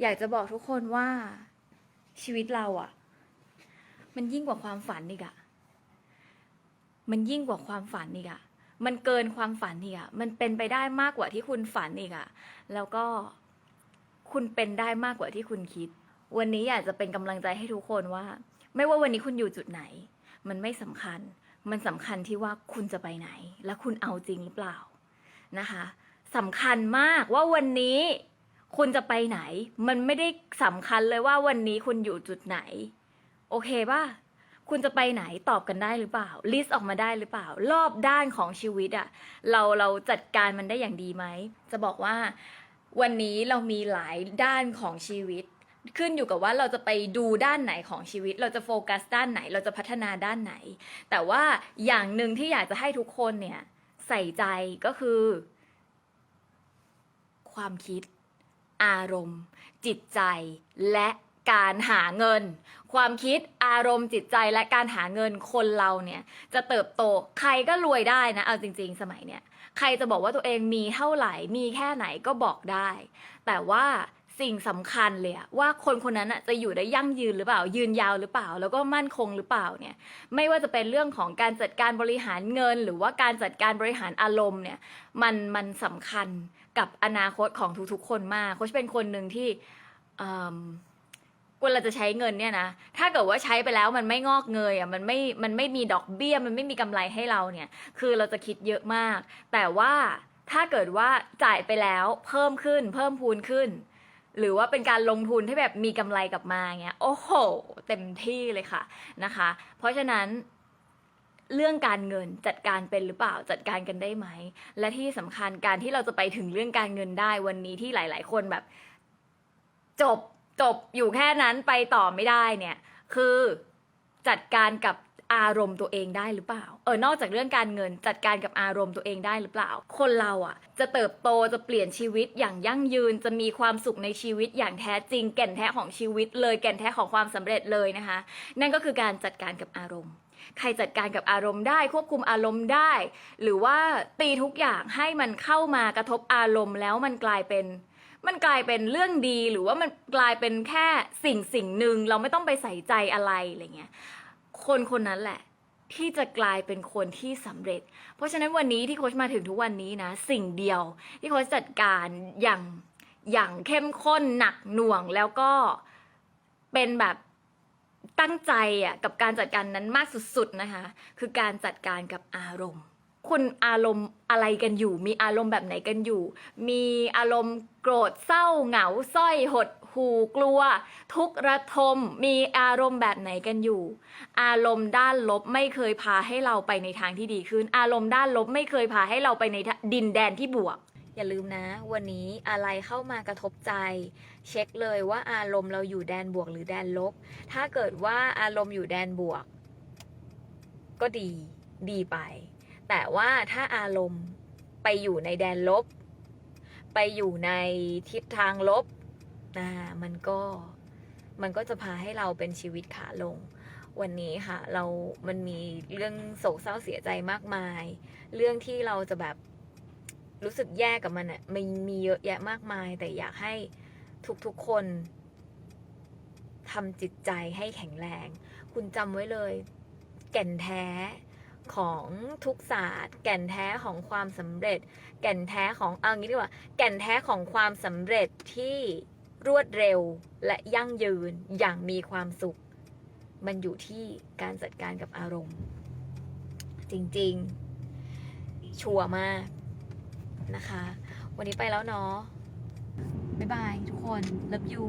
อยากจะบอกทุกคนว่าชีวิตเราอะมันยิ่งกว่าความฝันอีกอะมันยิ่งกว่าความฝันอีกอะมันเกินความฝันอีกอะมันเป็นไปได้มากกว่าที่คุณฝันอีกอะแล้วก็คุณเป็นได้มากกว่าที่คุณคิด วันนี้อยากจะเป็นกำลังใจให้ทุกคนว่า ไม่ว่าวันนี้คุณอยู่จุดไหน มันไม่สำคัญ มันสำคัญที่ว่าคุณจะไปไหน และคุณเอาจริงหรือเปล่านะคะสำคัญมากว่าวันนี้ คุณจะไปไหน มันไม่ได้สำคัญเลยว่าวันนี้คุณอยู่จุดไหน โอเคป่ะคุณจะไปไหนตอบกันได้หรือเปล่า ลิสต์ออกมาได้หรือเปล่า รอบด้านของชีวิตอะเราเราจัดการมันได้อย่างดีไหม จะบอกว่าวันนี้เรามีหลายด้านของชีวิต ขึ้นอยู่กับว่าเราจะไปดูด้านไหนของชีวิต เราจะโฟกัสด้านไหน เราจะพัฒนาด้านไหน แต่ว่าอย่างหนึ่งที่อยากจะให้ทุกคนเนี่ย ใส่ใจก็คือ ความคิด อารมณ์ จิตใจและการหาเงิน ความคิดอารมณ์จิตใจและการหาเงินคนเราเนี่ย จะเติบโตใครก็รวยได้นะเอาจริง ๆ สมัยเนี้ยใครจะบอกว่าตัวเองมีเท่าไหร่มีแค่ไหนก็บอกได้ แต่ว่า สิ่งสำคัญเลยอะว่าคนคนนั้นอะจะอยู่ได้ยั่งยืนหรือเปล่า ยืนยาวหรือเปล่า แล้วก็มั่นคงหรือเปล่าเนี่ยไม่ว่าจะเป็นเรื่องของการจัดการบริหารเงิน หรือว่าการจัดการบริหารอารมณ์เนี่ยมันมันสำคัญกับอนาคตของทุกๆ คนมากโค้ชเป็นคนหนึ่งที่อืมเวลาจะใช้เงินเนี่ยนะถ้าเกิดว่าใช้ไปแล้วมันไม่งอกเงยอะมันไม่มันไม่มีดอกเบี้ยมันไม่มีกำไรให้เราเนี่ย คือเราจะคิดเยอะมาก แต่ว่าถ้าเกิดว่าจ่ายไปแล้วเพิ่มขึ้น เพิ่มพูนขึ้น หรือว่าเป็นการลงทุนที่แบบมีกำไรกลับมาเงี้ยโอ้โห เต็มที่เลยค่ะนะคะ เพราะฉะนั้นเรื่องการเงินจัดการเป็นหรือเปล่าจัดการกันได้ไหม และที่สำคัญการที่เราจะไปถึงเรื่องการเงินได้วันนี้ที่หลาย ๆ คนแบบ จบจบอยู่แค่นั้นไปต่อไม่ได้เนี่ย คือจัดการกับ อารมณ์ตัวเองได้หรือเปล่า เออนอกจากเรื่องการเงินจัดการกับอารมณ์ตัวเองได้หรือเปล่า คนเราอะ่ะ จะเติบโตจะเปลี่ยนชีวิตอย่างยั่งยืนจะมีความสุขในชีวิตอย่างแท้จริง แก่นแท้ของชีวิต เลยแก่นแท้ของความสำเร็จเลยนะคะ นั่นก็คือการจัดการกับอารมณ์ ใครจัดการกับอารมณ์ได้ ควบคุมอารมณ์ได้ หรือว่าตีทุกอย่างให้มันเข้ามากระทบอารมณ์แล้วมันกลายเป็นมันกลายเป็นเรื่องดีหรือว่ามันกลายเป็นแค่สิ่งสิ่งหนึ่งเราไม่ต้องไปใส่ใจอะไรอะไรเงี้ย คนคนนั้นแหละ ที่จะกลายเป็นคนที่สำเร็จ เพราะฉะนั้นวันนี้ที่โค้ชมาถึงทุกวันนี้นะ สิ่งเดียวที่โค้ชจัดการอย่างอย่างเข้มข้นหนักหน่วงแล้วก็เป็นแบบตั้งใจอะกับการจัดการนั้นมากสุดๆนะคะ คือการจัดการกับอารมณ์ คุณอารมณ์อะไรกันอยู่ มีอารมณ์แบบไหนกันอยู่ มีอารมณ์โกรธเศร้าเหงาสร้อยหด หูกลัว ทุกระทมมีอารมณ์แบบไหนกันอยู่ อารมณ์ด้านลบไม่เคยพาให้เราไปในทางที่ดีขึ้น อารมณ์ด้านลบไม่เคยพาให้เราไปในดินแดนที่บวก อย่าลืมนะ วันนี้อะไรเข้ามากระทบใจ เช็คเลยว่าอารมณ์เราอยู่แดนบวกหรือแดนลบ ถ้าเกิดว่าอารมณ์อยู่แดนบวก ก็ดีดีไป แต่ว่าถ้าอารมณ์ไปอยู่ในแดนลบ ไปอยู่ในทิศทางลบ นะมันก็มันก็จะพาให้เราเป็นชีวิตขาลง วันนี้ค่ะ เรามันมีเรื่องโศกเศร้าเสียใจมากมาย เรื่องที่เราจะแบบรู้สึกแย่กับมันอะ่ะมันมีเยอะแยะมากมาย แต่อยากให้ทุกๆคนทำจิตใจให้แข็งแรง คุณจำไว้เลย แก่นแท้ของทุกศาสตร์ แก่นแท้ของความสำเร็จ แก่นแท้ของเอางี้ดีกว่า แก่นแท้ของความสำเร็จที่ รวดเร็วและยั่งยืนอย่างมีความสุข มันอยู่ที่การจัดการกับอารมณ์ จริงๆ ชัวร์มากนะคะ วันนี้ไปแล้วเนาะบ๊ายบายทุกคน love you